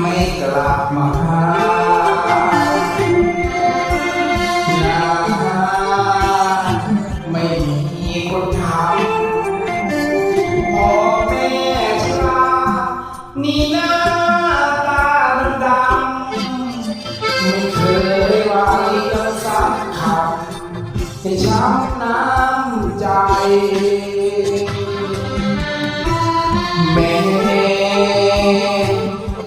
ไม่กลับมาหาไม่มีคนถาพ่อแม่ชรานี่หน้าตาดำๆไม่เคยไว้กับสักคำให้ช้ำน้ำใจแม่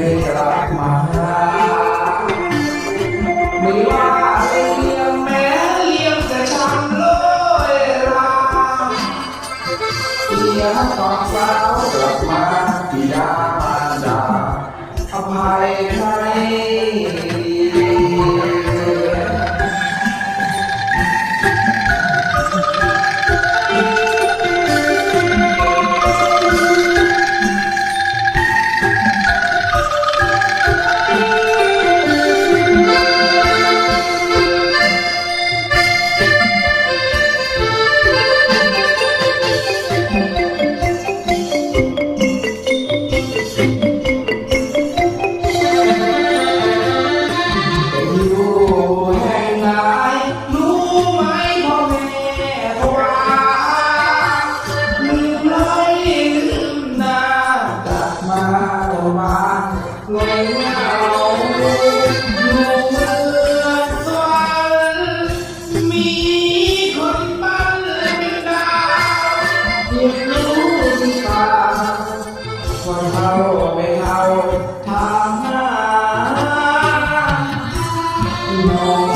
เมตตามาไม่ว่าเลี้ยงแม้เลี้ยงจะช้ำลอยราเสียตอนเช้ากลับมาที่ยามารดาอภัยให้